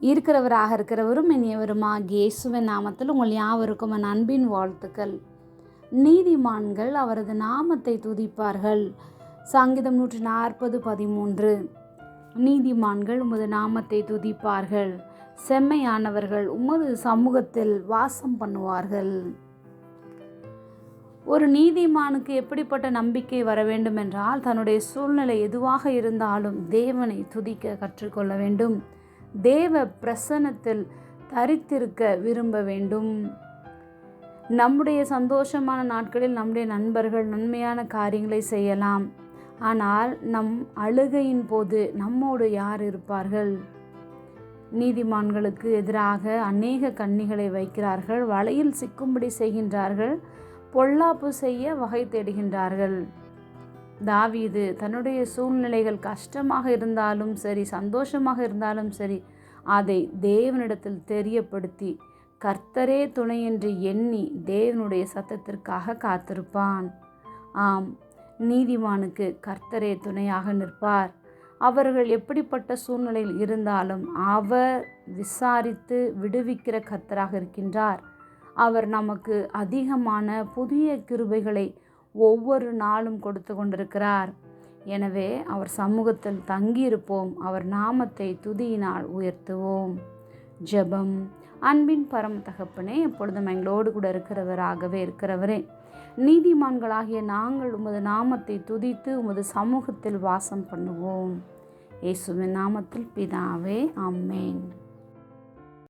இருக்கிறவராக இருக்கிறவரும் இனியவருமாக இயேசுவின் நாமத்தில் உங்கள் யாவருக்கும் என் அன்பின் வாழ்த்துக்கள். நீதிமான்கள் அவரது நாமத்தை துதிப்பார்கள். சங்கீதம் நூற்றி நாற்பது பதிமூன்று. நீதிமான்கள் உமது நாமத்தை துதிப்பார்கள். செம்மையானவர்கள் உமது சமூகத்தில் வாசம் பண்ணுவார்கள். ஒரு நீதிமானுக்கு எப்படிப்பட்ட நம்பிக்கை வர வேண்டும் என்றால் தன்னுடைய சூழ்நிலை எதுவாக இருந்தாலும் தேவனை துதிக்க கற்றுக்கொள்ள வேண்டும். தேவ பிரசன்னத்தில் தரித்திருக்க விரும்ப வேண்டும். நம்முடைய சந்தோஷமான நாட்களில் நம்முடைய நண்பர்கள் நன்மையான காரியங்களை செய்யலாம். ஆனால் நம் அழுகையின் போது நம்மோடு யார் இருப்பார்கள்? நீதிமான்களுக்கு எதிராக அநேக கன்னிகளை வைக்கிறார்கள். வலையில் சிக்கும்படி செய்கின்றார்கள். பொல்லாப்பு செய்ய வகை தேடுகின்றார்கள். தாவீது தன்னுடைய சூழ்நிலைகள் கஷ்டமாக இருந்தாலும் சரி சந்தோஷமாக இருந்தாலும் சரி அதை தேவனிடத்தில் தெரியப்படுத்தி கர்த்தரே துணை என்று எண்ணி தேவனுடைய சத்தத்திற்காக காத்திருப்பான். ஆம் நீதிமானுக்கு கர்த்தரே துணையாக நிற்பார். அவர்கள் எப்படிப்பட்ட சூழ்நிலையில் இருந்தாலும் அவர் விசாரித்து விடுவிக்கிற கர்த்தராக இருக்கின்றார். அவர் நமக்கு அதிகமான புதிய கிருபைகளை ஒவ்வொரு நாளும் கொடுத்து கொண்டிருக்கிறார். எனவே அவர் சமூகத்தில் தங்கியிருப்போம். அவர் நாமத்தை துதியினால் உயர்த்துவோம். ஜெபம். அன்பின் பரம தகப்பனே எப்பொழுதும் எங்களோடு கூட இருக்கிறவராகவே இருக்கிறவரே. நீதிமான்களாகிய நாங்கள் உமது நாமத்தை துதித்து உமது சமூகத்தில் வாசம் பண்ணுவோம். இயேசுவின் நாமத்தில் பிதாவே அம்மேன்